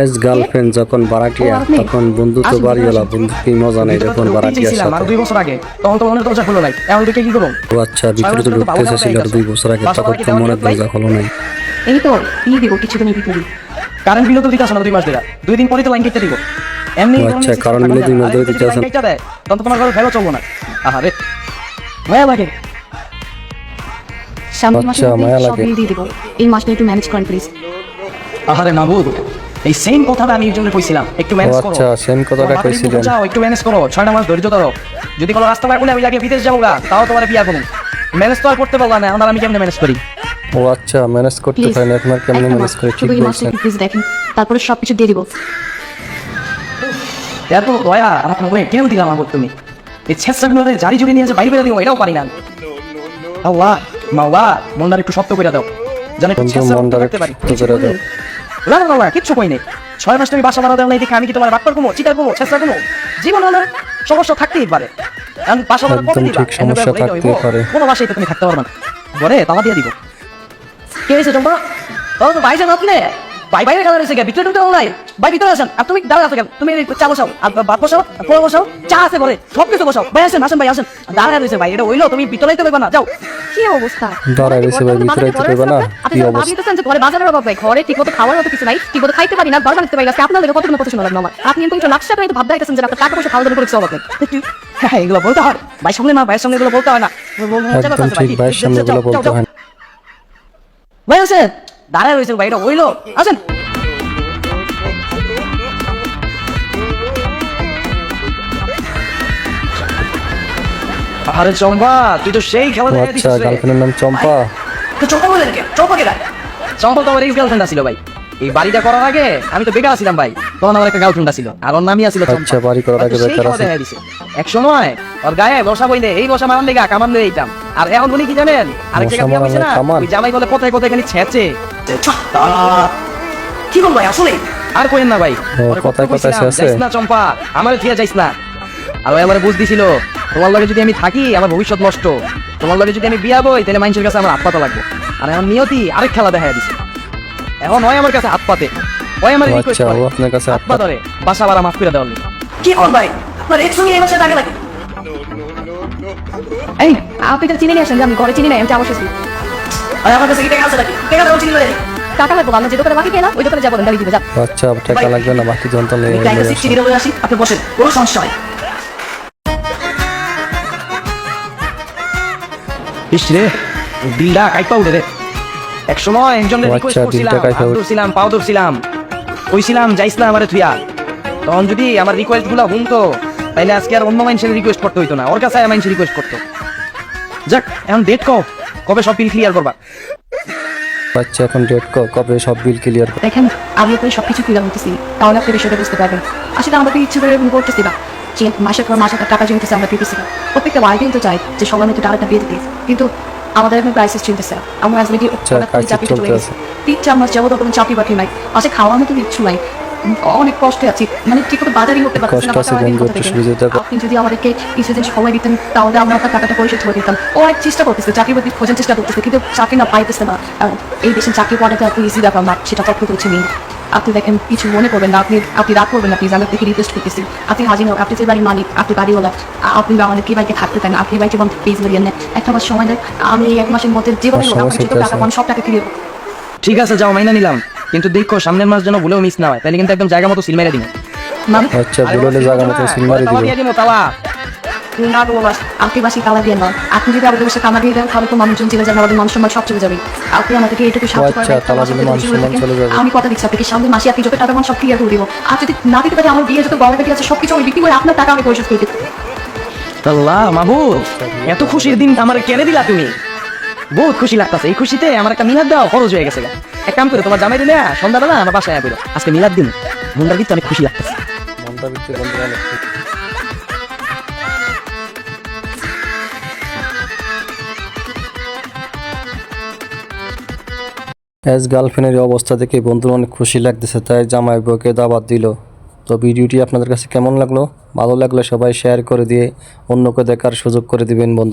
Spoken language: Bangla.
এজ গার্লফ্রেন্ড যখন বারাটিয়া তখন বন্ধুত্ব বাড়িওয়ালা বন্ধুত্ব মজা নেই যখন বারাটিয়ার চেয়েছিলাম আরও সাথে। দুই বছর আগে। তখন তো মনের দরজা খুলো নাই। এখন কি করব? ও আচ্ছা ভিতরে তো ঢুকতে এসেছিল আর দুই বছর আগে তখন তো মনের দরজা খোলো নাই। এই তো দিয়ে দিব কিছুদিনের ভিতরে কারেন্ট বিলও তো দিতে আসে না দুই মাস ধরে। দুই দিন পরে তো লাইন কেটে দিব। এমনি আচ্ছা, current bill দুই মাস ধরে দিতে আসে তখন তো তোমার ঘরে ভেবে চলবো না। আহারে মায়া লাগে। সামনের মাসে আচ্ছা, মায়া সব লাগে। দিয়ে দিব। এই মাসটা একটু ম্যানেজ করেন প্লিজ আহারে মাহবুব এই সেম কথাটা আমি একজনের কইছিলাম একটু ম্যানেজ করো আচ্ছা সেম কথাটা কইছিলেন। বুঝাও, একটু ম্যানেজ করো ছয়টা মাস ধৈর্য ধরো। যদি কোনো রাস্তা পাই বলে আমি আগে বিদেশ যাব গা, তাও তোমার বিয়া করুন ম্যানেজ তো আর করতে পারলাম না আর আমি কেমনে ম্যানেজ করি? ও আচ্ছা ম্যানেজ করতে পারেন আর কেমনে ম্যানেজ করে? ঠিক বলছেন। প্লিজ দেখেন তারপরে সব কিছু দিয়ে দিব। এত দয়া আর আপনার মনে কেন দিলাম আমার তুমি? এই ছেঁচড়াগুলো জারি জুড়ে নিয়ে যে বাইরে বেরো দিব এটাও পারি না। আল্লাহ মাওয়া মনটার একটু শক্ত করে দাও। যেন একটু বন্ধু ছেঁচড়া করতে পারি। একটু করে দাও। না না না কিচ্ছু কই নেই। ছয় মাস তুমি বাসা ভাড়া দেও দেখে আমি কি তোমার বাটপার কমো চিটার কমো চেষ্টা কমো জীবন হলে সমস্যা থাকতেই পারে। কারণ বাসা ভাড়া কত দিবা। কোনো বাসায় তো তুমি থাকতে পারবে না। বলে তালা দিয়ে দিব। কে হয়েছে তোমরা তাহলে তো বাইজান আপনি? ভাই বাইরে খেলা রয়েছে ভিতরে ঢুকতে নাই। ভাই ভিতরে আসেন। আর তুমি দাঁড়া আছো তুমি চা বসাও আর ভাত বসাও আর বসাও চা আছে পরে সব কিছু বসাও। ভাই আসেন আসেন ভাই আসেন। দাঁড়া রয়েছে ভাই এটা হইল তুমি ভিতরে তো না যাও। কি অবস্থা? দাঁড়ায় রয়েছে ভাই, ভিতরে যেতে পারবে না? কি তো অবস্থা? ভাবিতেছেন যে ঘরে বাজারের অভাব নাই ঘরে ঠিক মতো খাওয়ার মতো কিছু নাই ঠিক মতো খাইতে পারি না বারবার পারি না আপনার লেগে কতক্ষণ কথা শোনালাম আমার? আপনি কিন্তু লাক্সা করে ভাবতে আইতেছেন যে আপনার টাকা পয়সা খাওয়া দাওয়ার করে অভাব হ্যাঁ এগুলো বলতে হয় ভাই সামনে না ভাইয়ের সামনে এগুলো বলতে হয় না। একদম ঠিক ভাইয়ের সামনে এগুলো বলতে হয় না। ভাই দাঁড়ায় রয়েছে ভাই এটা হইল আছেন আরে চম্পা তুই তো সেই খেলা দেখা আচ্ছা। গার্লফ্রেন্ডের নাম চম্পা। তো চম্পা বলে কে চম্পা কে চম্পা তো আমার এক্স গার্লফ্রেন্ড ছিল ভাই। এই বাড়িটা করার আগে আমি তো বেকার ছিলাম ভাই। তখন আমার একটা গার্লফ্রেন্ড ছিল। আর ওর নামই ছিল আচ্ছা, বাড়ি করার আগে বেকার আছে। এক সময় ওর গায়ে বসা বইলে এই বসা মারান লেগা কামান দিয়ে দিতাম আর এখন উনি কি জানেন? আরেক বসা জায়গা বিয়ে হইছে না ওই জামাই বলে কোথায় কোথায় খালি ছেঁচে। কি বল ভাই। আসলে আর কইেন না ভাই কথায় কইছিলাম, ছেঁচে? যাইস না চম্পা আমার থিয়া যাইস না। আর আমার বুঝ দিছিল তোমার লগে যদি আমি থাকি আমার ভবিষ্যৎ নষ্ট। তোমার লগে যদি আমি বিয়া বই তাহলে মানুষের কাছে আমার হাত পাতা লাগবে। আর এখন নিয়তি আরেক খেলা দেখা দিছে। এখন ওই আমার কাছে হাত পাতে ওই আমার রিকোয়েস্ট আচ্ছা, করে আপনার কাছে হাত পা ধরে বাসা ভাড়া মাফ করে দেওয়ার কি কর ভাই? আপনার এর সঙ্গে এই টাকা লাগে। এই আপনি তো চিনি নিয়ে আসেন যে আমি ঘরে চিনি নাই আমি চা বসেছি আর আমার কাছে কি টাকা আছে নাকি? টাকা দাও চিনি লাগে টাকা লাগবো আমরা যে দোকানে বাকি পেলাম ওই দোকানে যাব গাড়ি দিবে যা আচ্ছা টাকা লাগবে না বাকি যন্ত্র নিয়ে আমি টাকা সিক্সটি দিয়ে আসি। আপনি বসেন কোনো সমস্যা হয় ইস রে বিলটা কাইপা উঠে রে। এক সময় একজনের ও রিকোয়েস্ট আচ্ছা, করছিলাম। ধরছিলাম পাও ধরছিলাম কইছিলাম আমারে তখন যদি আমার রিকোয়েস্টগুলা শুনতো তাইলে আজকে আর অন্য মানুষের রিকোয়েস্ট করতে হইতো না। ওর কাছে রিকোয়েস্ট করতো। যাক এখন ডেট কও? কবে সব বিল ক্লিয়ার করবা? আচ্ছা এখন ডেট কবে সব বিল ক্লিয়ার দেখেন আমি আপনার সবকিছু ক্লিয়ার করতেছি তাহলে আপনি বিষয়টা বুঝতে পারবেন। আসলে আমাকে ইচ্ছে করে এরকম করতেছি না। যে মাসের পর মাসে টাকা জমতেছে আমরা পেতেছি না। প্রত্যেকটা ওয়াই কিন্তু চাই যে সবার মধ্যে টাকাটা পেয়ে দিতে। কিন্তু আমাদের এখন ক্রাইসিস চলতেছে। আমার হাজবেন্ড আচ্ছা, crisis চলতেছে। তিন চার মাস যাব কোনো চাকরি বাকরি নাই। আসে খাওয়ার মতো কিচ্ছু নাই। অনেক কষ্টে আছি। মানে ঠিক মতো বাজারই করতে পারছি না। আপনি যদি আমাদেরকে কিছুদিন সময় দিতেন তাহলে আমরা আপনার টাকাটা পরিশোধ করে দিতাম। ও অনেক চেষ্টা করতেছে চাকরি বাকরি খোঁজার চেষ্টা করতেছে কিন্তু চাকরি না পাইতেছে না। এই দেশে চাকরি পাওয়াটা এত ইজি ব্যাপার না সেটা তথ্য করছে নেই আপনি দেখেন কিছু মনে করবেন না আপনি আপনি রাগ করবেন না প্লিজ আমি আপনাকে রিকোয়েস্ট করতেছি। আপনি হাজির হোক আপনি যে বাড়ির মালিক আপনি বাড়িওয়ালা আপনি আমাদের কি বাড়িতে থাকতে চান আপনি বাড়িতে বন্ধ প্লিজ বেরিয়ে নেন একটা মাস সময় দেন আমি এক মাসের মধ্যে যেভাবে টাকা পান সব টাকা ফিরিয়ে ঠিক আছে যাও মাইনা নিলাম। কিন্তু দেখো সামনের মাস যেন ভুলেও মিস না হয় তাহলে কিন্তু একদম জায়গা মতো সিল মেরে দিন আচ্ছা বুললে জায়গা মতো সিল মারি দিল তালা। না গো বাবা, আপনি বাসি কালা দিয়ে নয় আপনি যদি আমাদের বাসে কামা দিয়ে দেন তাহলে তো মানুষজন চলে যাবে আমাদের সব চলে যাবে। আপনি আমাদেরকে এইটুকু সাহায্য আচ্ছা, মান। আমি কথা দিচ্ছি আপনাকে সামনে মাসে আপনি যত টাকা পান সব ক্লিয়ার করে দিব। আর যদি না দিতে পারি আমার বিয়ে যত আছে আমি বিক্রি করে আপনার টাকা আমি পরিশোধ করে দিব। আল্লাহ মাহবু এত খুশির দিন আমার কেড়ে দিলা তুমি। বহুত খুশি লাগতেছে। এই খুশিতে আমার একটা মিলাদ দাও খরচ হয়ে গেছে গা। এক কাম করে তোমার জামাই দিলে সন্ধ্যাবেলা আমার বাসায় আয়া আজকে মিলাদ দিন। মুন্ডার দিতে অনেক খুশি লাগতেছে। মনটা ভিতরে বন্ধুরা অনেক এস গার্লফ্রেন্ডের অবস্থা দেখে বন্ধুর অনেক খুশি লাগতেছে তাই জামাই বউকে দাবাত দিল। তো ভিডিওটি আপনাদের কাছে কেমন লাগল? ভালো লাগলে সবাই শেয়ার করে দিয়ে অন্যকে দেখার সুযোগ করে দিবেন বন্ধু